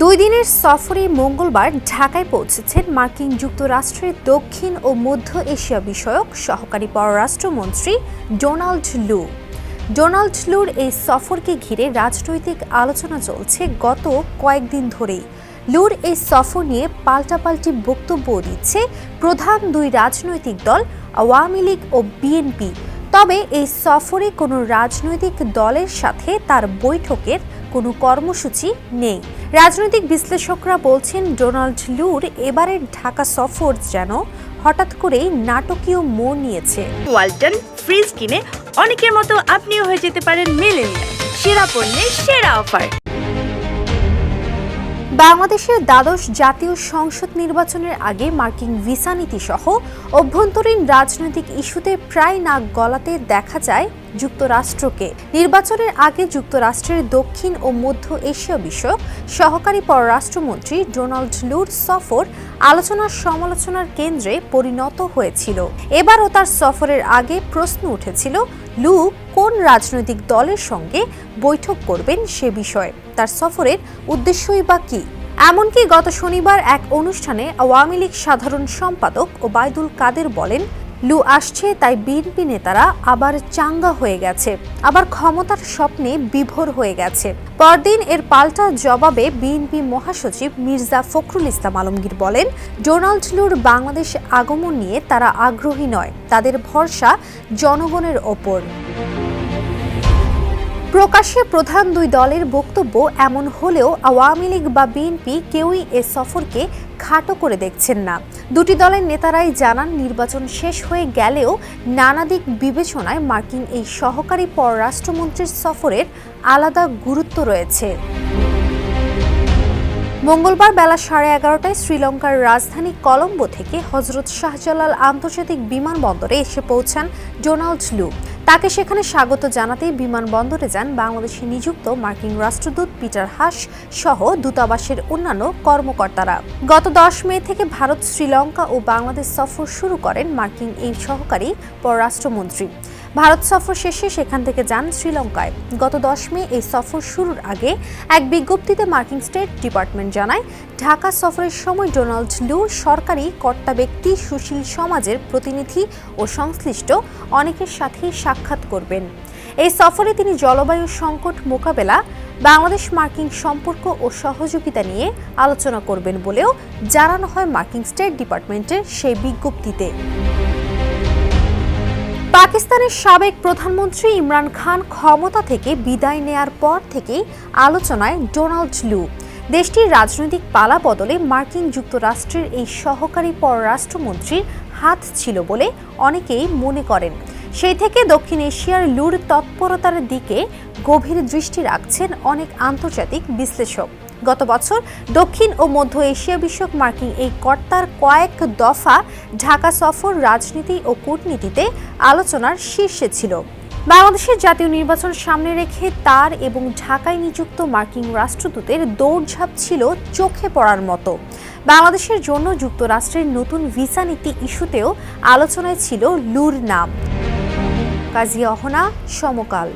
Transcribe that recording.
দুই দিনের সফরে মঙ্গলবার ঢাকায় পৌঁছেছেন মার্কিন যুক্তরাষ্ট্রের দক্ষিণ ও মধ্য এশিয়া বিষয়ক সহকারী পররাষ্ট্রমন্ত্রী ডোনাল্ড লু। ডোনাল্ড লুর এই সফরকে ঘিরে রাজনৈতিক আলোচনা চলছে গত কয়েকদিন ধরেই। লুর এই সফর নিয়ে পাল্টাপাল্টি বক্তব্য দিচ্ছে প্রধান দুই রাজনৈতিক দল, আওয়ামী লীগ ও বিএনপি। তবে এই সফরে কোনো রাজনৈতিক দলের সাথে তার বৈঠকের কোনো কর্মসূচি নেই। রাজনৈতিক বিশ্লেষকরা বলছেন, ডোনাল্ড লুর এবারের ঢাকা সফর যেন হঠাৎ করেই নাটকীয় মোড় নিয়েছে। ওয়ালটন ফ্রিজ কিনে অনেকের মতো আপনিও হয়ে যেতে পারেন মেলেনিয়া সেরা পণ্যের সেরা অফার। বাংলাদেশের দ্বাদশ জাতীয় সংসদ নির্বাচনের আগে মার্কিন ভিসা নীতি সহ অভ্যন্তরীণ রাজনৈতিক ইস্যুতে প্রায় নাক গলাতে দেখা যায় যুক্তরাষ্ট্রকে। নির্বাচনের আগে যুক্তরাষ্ট্রের দক্ষিণ ও মধ্য এশিয়া বিষয়ক সহকারী পররাষ্ট্রমন্ত্রী ডোনাল্ড লুর সফর আলোচনার সমালোচনার কেন্দ্রে পরিণত হয়েছিল। এবারও তার সফরের আগে প্রশ্ন উঠেছিল, লু কোন রাজনৈতিক দলের সঙ্গে বৈঠক করবেন সে বিষয়ে? তার সফরের উদ্দেশ্যই বা কী? এমনকি গত শনিবার এক অনুষ্ঠানে আওয়ামী লীগ সাধারণ সম্পাদক ওবায়দুল কাদের বলেন, লু আসছে, তাই বিএনপি নেতারা আবার চাঙ্গা হয়ে গেছে। আবার ক্ষমতার স্বপ্নে বিভোর হয়ে গেছে। পরদিন এর পাল্টা জবাবে বিএনপি মহাসচিব মির্জা ফখরুল ইসলাম আলমগীর বলেন, ডোনাল্ড লুর বাংলাদেশ আগমন নিয়ে তারা আগ্রহী নয়। তাদের ভরসা জনগণের ওপর। প্রকাশ্যে প্রধান দুই দলের বক্তব্য এমন হলেও আওয়ামী লীগ বা বিএনপি কেউই এ সফরকে খাটো করে দেখছেন না। দুটি দলের নেতারাই জানান, নির্বাচন শেষ হয়ে গেলেও নানা দিক বিবেচনায় মার্কিন এই সহকারী পররাষ্ট্রমন্ত্রীর সফরের আলাদা গুরুত্ব রয়েছে। মঙ্গলবার বেলা সাড়ে এগারোটায় শ্রীলঙ্কার রাজধানী কলম্বো থেকে হজরত শাহজালাল আন্তর্জাতিক বিমানবন্দরে এসে পৌঁছান ডোনাল্ড লু। তাকে সেখানে স্বাগত জানাতে বিমানবন্দরে যান বাংলাদেশে নিযুক্ত মার্কিন রাষ্ট্রদূত পিটার হাস সহ দূতাবাসের অন্যান্য কর্মকর্তারা। গত দশ মে থেকে ভারত, শ্রীলঙ্কা ও বাংলাদেশ সফর শুরু করেন মার্কিন এই সহকারী পররাষ্ট্রমন্ত্রী। ভারত সফর শেষে সেখান থেকে যান শ্রীলঙ্কায়। গত দশ মে এই সফর শুরুর আগে এক বিজ্ঞপ্তিতে মার্কিন স্টেট ডিপার্টমেন্ট জানায়, ঢাকা সফরের সময় ডোনাল্ড লু সরকারি কর্তা ব্যক্তি সুশীল সমাজের প্রতিনিধি ও সংশ্লিষ্ট অনেকের সাথেই সাক্ষাৎ করবেন। এই সফরে তিনি জলবায়ু সংকট মোকাবেলা, বাংলাদেশ মার্কিন সম্পর্ক ও সহযোগিতা নিয়ে আলোচনা করবেন বলেও জানানো হয় মার্কিন স্টেট ডিপার্টমেন্টের সেই বিজ্ঞপ্তিতে। পাকিস্তানের সাবেক প্রধানমন্ত্রী ইমরান খান ক্ষমতা থেকে বিদায় নেয়ার পর থেকেই আলোচনায় ডোনাল্ড লু। দেশটির রাজনৈতিক পালা বদলে মার্কিন যুক্তরাষ্ট্রের এই সহকারী পররাষ্ট্রমন্ত্রীর হাত ছিল বলে অনেকেই মনে করেন। সেই থেকে দক্ষিণ এশিয়ার লুর তৎপরতার দিকে গভীর দৃষ্টি রাখছেন অনেক আন্তর্জাতিক বিশ্লেষক। গত বছর দক্ষিণ ও মধ্য এশিয়া বিষয়ক মার্কিন এই কর্তার কয়েক দফা ঢাকা সফর, রাজনীতি ও কূটনীতিতে আলোচনার শীর্ষে ছিল। বাংলাদেশের জাতীয় নির্বাচন সামনে রেখে তার এবং ঢাকায় নিযুক্ত মার্কিন রাষ্ট্রদূতের দৌড়ঝাঁপ ছিল চোখে পড়ার মতো। বাংলাদেশের জন্য যুক্তরাষ্ট্রের নতুন ভিসা নীতি ইস্যুতেও আলোচনায় ছিল লুর নাম। কাজী অহনা, সমকাল।